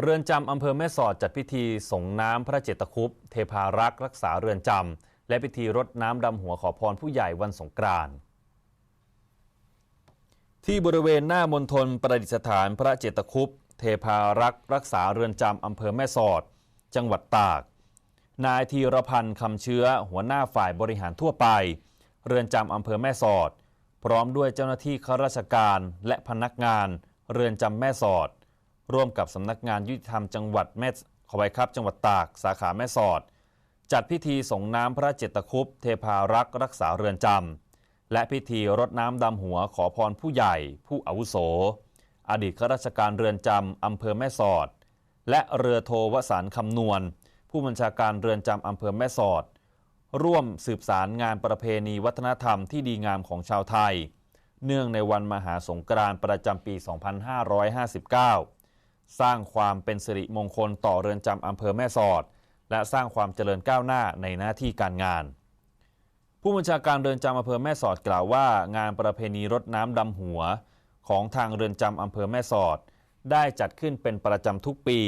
เรือนจำอำเภอแม่สอดจัดพิธีส่งน้ำพระเจตคุปต์เทพารักษ์รักษาเรือนจำและพิธีรดน้ำดำหัวขอพรผู้ใหญ่วันสงกรานต์ที่บริเวณหน้ามณฑลประดิษฐานพระเจตคุปต์เทพารักษ์รักษาเรือนจำอำเภอแม่สอด จังหวัดตาก นายธีรพันธ์คำเชื้อหัวหน้าฝ่ายบริหารทั่วไป เรือนจำอำเภอแม่สอด พร้อมด้วยเจ้าหน้าที่ข้าราชการและพนักงาน เรือนจำแม่สอด ร่วมกับสำนักงานยุติธรรมจังหวัดแม่ขอไปครับ จังหวัดตาก สาขาแม่สอด จัดพิธีส่งน้ำพระเจตคุปเทพารักษ์รักษาเรือนจำและพิธีรดน้ำดำหัวขอพรผู้ใหญ่ ผู้อาวุโส อดีตข้าราชการเรือนจำอำเภอแม่สอด และเรือโทวสารคำนวณ ผู้บัญชาการเรือนจำอำเภอแม่สอด ร่วมสืบสารงานประเพณีวัฒนธรรมที่ดีงามของชาวไทย เนื่องในวันมหาสงกรานต์ประจำปี 2559 สร้างความเป็นสิริมงคลต่อเรือนจำอำเภอแม่สอด และสร้างความเจริญก้าวหน้าในหน้าที่การงาน ผู้บัญชาการเรือนจำอำเภอแม่สอดกล่าวว่า งานประเพณีรดน้ำดำหัว ของทางเรือนจำอำเภอแม่สอด ได้จัดขึ้นเป็นประจำทุกปี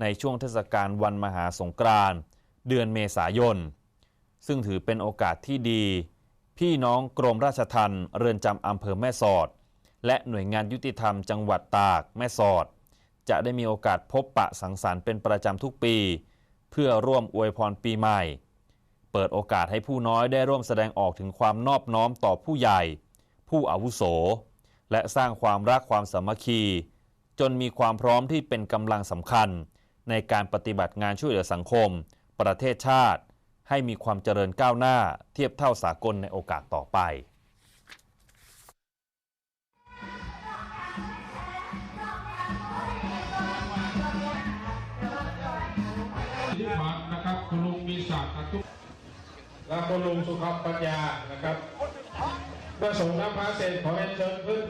ในช่วงเทศกาลวันมหาสงกรานต์เดือนเมษายน ซึ่งถือเป็นโอกาสที่ดี พี่น้องกรมราชทัณฑ์เรือนจำอำเภอแม่สอด และหน่วยงานยุติธรรมจังหวัดตากแม่สอด จะได้มีโอกาสพบปะสังสรรค์เป็นประจำทุกปี เพื่อร่วมอวยพรปีใหม่ เปิดโอกาสให้ผู้น้อยได้ร่วมแสดงออกถึงความนอบน้อมต่อผู้ใหญ่ ผู้อาวุโส และสร้างความรักความสามัคคี จนมีความพร้อมที่เป็นกำลังสำคัญ ในการปฏิบัติงานช่วยเหลือสังคม ประเทศชาติ ให้มีความเจริญก้าวหน้า เทียบเท่าสากลในโอกาสต่อไป ศักดิ์อตุและคุณลุงสุขปัญญานะครับเมื่อส่งน้ำพระเสร็จขอเชิญเพื่อน